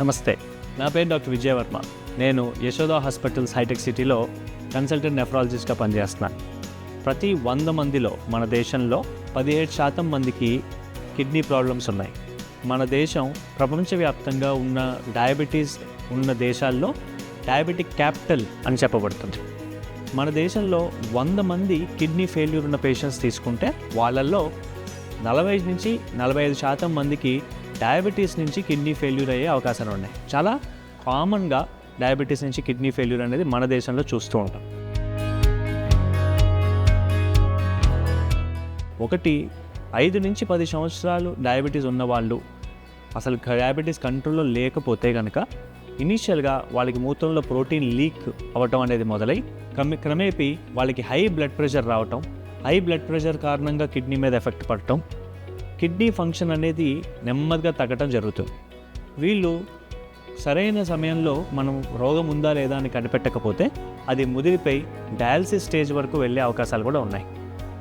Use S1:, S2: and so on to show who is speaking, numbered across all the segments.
S1: నమస్తే. నా పేరు డాక్టర్ విజయవర్మ. నేను యశోద హాస్పిటల్స్ హైటెక్ సిటీలో కన్సల్టెంట్ నెఫ్రాలజిస్ట్గా పనిచేస్తున్నాను. ప్రతి వంద మందిలో మన దేశంలో పదిహేడు శాతం మందికి కిడ్నీ ప్రాబ్లమ్స్ ఉన్నాయి. మన దేశం ప్రపంచవ్యాప్తంగా ఉన్న డయాబెటీస్ ఉన్న దేశాల్లో డయాబెటిక్ క్యాపిటల్ అని చెప్పబడుతుంది. మన దేశంలో వంద మంది కిడ్నీ ఫెయిల్యూర్ ఉన్న పేషెంట్స్ తీసుకుంటే వాళ్ళల్లో నలభై నుంచి నలభై ఐదు శాతం మందికి డయాబెటీస్ నుంచి కిడ్నీ ఫెయిల్యూర్ అయ్యే అవకాశాలు ఉన్నాయి. చాలా కామన్గా డయాబెటీస్ నుంచి కిడ్నీ ఫెయిల్యూర్ అనేది మన దేశంలో చూస్తూ ఉంటాం. ఒకటి ఐదు నుంచి పది సంవత్సరాలు డయాబెటీస్ ఉన్నవాళ్ళు అసలు డయాబెటీస్ కంట్రోల్లో లేకపోతే కనుక ఇనీషియల్గా వాళ్ళకి మూత్రంలో ప్రోటీన్ లీక్ అవ్వటం అనేది మొదలై క్రమే క్రమేపీ వాళ్ళకి హై బ్లడ్ ప్రెషర్ రావటం హై బ్లడ్ ప్రెషర్ కారణంగా కిడ్నీ మీద ఎఫెక్ట్ పడటం కిడ్నీ ఫంక్షన్ అనేది నెమ్మదిగా తగ్గటం జరుగుతుంది. వీళ్ళు సరైన సమయంలో మనం రోగం ఉందా లేదా అని కనిపెట్టకపోతే అది ముదిరిపోయి డయాలసిస్ స్టేజ్ వరకు వెళ్ళే అవకాశాలు కూడా ఉన్నాయి.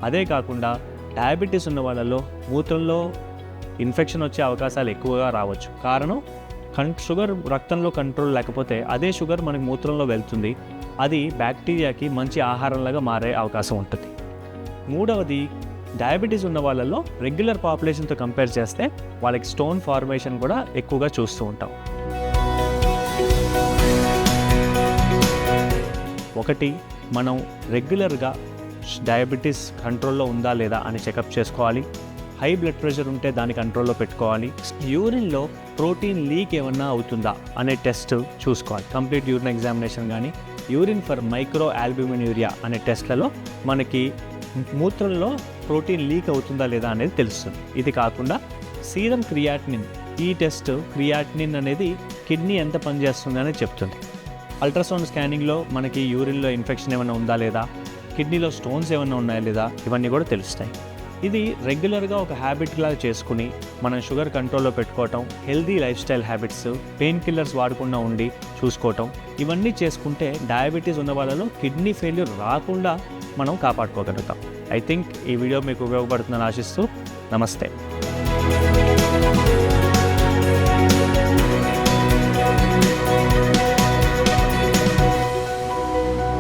S1: అదే కాకుండా డయాబెటీస్ ఉన్న వాళ్ళలో మూత్రంలో ఇన్ఫెక్షన్ వచ్చే అవకాశాలు ఎక్కువగా రావచ్చు. కారణం కం షుగర్ రక్తంలో కంట్రోల్ లేకపోతే అదే షుగర్ మనకి మూత్రంలో వెళ్తుంది. అది బ్యాక్టీరియాకి మంచి ఆహారంలాగా మారే అవకాశం ఉంటుంది. మూడవది డయాబెటీస్ ఉన్న వాళ్ళలో రెగ్యులర్ పాపులేషన్తో కంపేర్ చేస్తే వాళ్ళకి స్టోన్ ఫార్మేషన్ కూడా ఎక్కువగా చూస్తూ ఉంటాం. ఒకటి మనం రెగ్యులర్గా డయాబెటీస్ కంట్రోల్లో ఉందా లేదా అని చెకప్ చేసుకోవాలి. హై బ్లడ్ ప్రెషర్ ఉంటే దాన్ని కంట్రోల్లో పెట్టుకోవాలి. యూరిన్లో ప్రోటీన్ లీక్ ఏమన్నా అవుతుందా అనే టెస్ట్ చూసుకోవాలి. కంప్లీట్ యూరిన్ ఎగ్జామినేషన్ కానీ urine for micro albumin urea అనే టెస్ట్లలో మనకి మూత్రంలో ప్రోటీన్ లీక్ అవుతుందా లేదా అనేది తెలుస్తుంది. ఇది కాకుండా సీరం క్రియాటినిన్ ఈ టెస్ట్ క్రియాటినిన్ అనేది కిడ్నీ ఎంత పనిచేస్తుంది అనేది చెప్తుంది. అల్ట్రాసౌండ్ స్కానింగ్లో మనకి యూరిన్లో ఇన్ఫెక్షన్ ఏమైనా ఉందా లేదా కిడ్నీలో స్టోన్స్ ఏమైనా ఉన్నాయా లేదా ఇవన్నీ కూడా తెలుస్తాయి. ఇది రెగ్యులర్గా ఒక హ్యాబిట్ లాగా చేసుకుని మనం షుగర్ కంట్రోల్లో పెట్టుకోవటం healthy life style habits painkillers వాడకుండా ఉండి చూసుకోవటం ఇవన్నీ చేసుకుంటే డయాబెటీస్ ఉన్న వాళ్ళలో కిడ్నీ ఫెయిల్యూర్ రాకుండా మనం కాపాడుకోగలుగుతాం. ఐ థింక్ ఈ వీడియో మీకు ఉపయోగపడుతుందని ఆశిస్తూ నమస్తే.